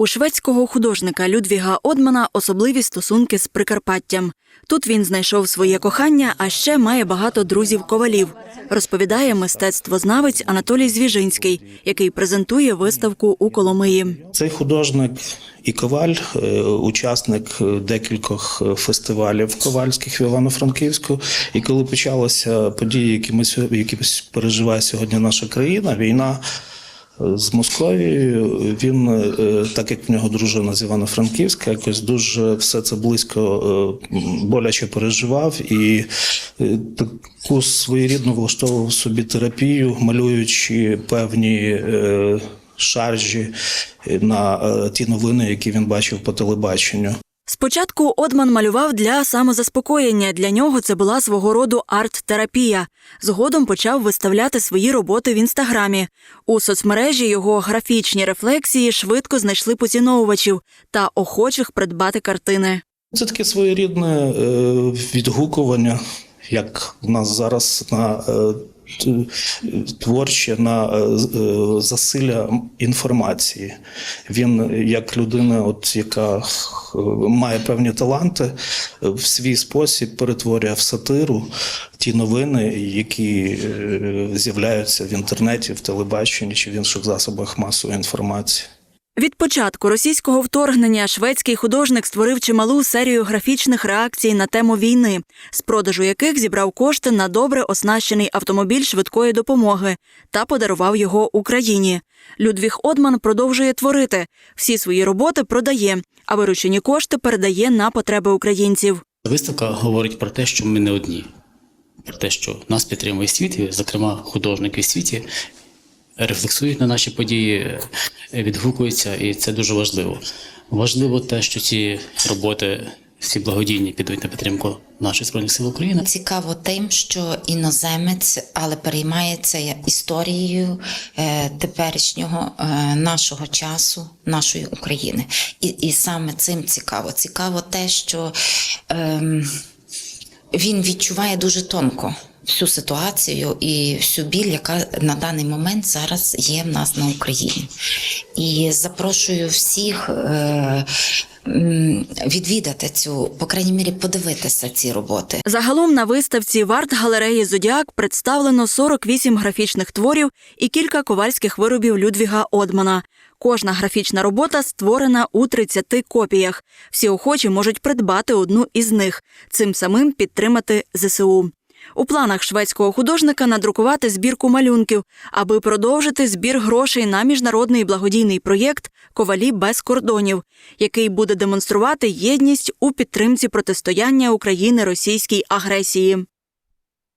У шведського художника Людвіга Одмана особливі стосунки з Прикарпаттям. Тут він знайшов своє кохання, а ще має багато друзів-ковалів. Розповідає мистецтвознавець Анатолій Звіжинський, який презентує виставку у Коломиї. Цей художник і коваль, е, учасник е, декількох е, фестивалів ковальських в Івано-Франківську. І коли почалися події, які ми які переживає сьогодні наша країна, війна. З Московією він, е, так як в нього дружина з Івано-Франківська, якось дуже все це близько е, боляче переживав і е, таку своєрідну влаштовував собі терапію, малюючи певні шаржі на ті новини, які він бачив по телебаченню. Спочатку Одман малював для самозаспокоєння. Для нього це була свого роду арт-терапія. Згодом почав виставляти свої роботи в інстаграмі. У соцмережі його графічні рефлексії швидко знайшли поціновувачів та охочих придбати картини. Це таке своєрідне е, відгукування, як в нас зараз на е, творче, на е, засилля інформації. Він, як людина, от, яка е, має певні таланти, е, в свій спосіб перетворює в сатиру ті новини, які е, з'являються в інтернеті, в телебаченні чи в інших засобах масової інформації. Від початку російського вторгнення шведський художник створив чималу серію графічних реакцій на тему війни, з продажу яких зібрав кошти на добре оснащений автомобіль швидкої допомоги та подарував його Україні. Людвіг Одман продовжує творити. Всі свої роботи продає, а виручені кошти передає на потреби українців. Виставка говорить про те, що ми не одні, про те, що нас підтримує світ, зокрема, художники світі рефлексують на наші події, е, відгукуються, і це дуже важливо. Важливо те, що ці роботи всі благодійні підуть на підтримку наших збройних сил України. Цікаво тим, що іноземець, але переймається історією е, теперішнього е, нашого часу, нашої України. І, і саме цим цікаво. Цікаво те, що ем, він відчуває дуже тонко. Всю ситуацію і всю біль, яка на даний момент зараз є в нас на Україні, і запрошую всіх е, відвідати цю, по крайній мірі, подивитися ці роботи. Загалом на виставці в арт-галереї Зодіак представлено 48 графічних творів і кілька ковальських виробів Людвіга Одмана. Кожна графічна робота створена у 30 копіях. Всі охочі можуть придбати одну із них, цим самим підтримати ЗСУ. У планах шведського художника надрукувати збірку малюнків, аби продовжити збір грошей на міжнародний благодійний проєкт Ковалі без кордонів, який буде демонструвати єдність у підтримці протистояння України російській агресії.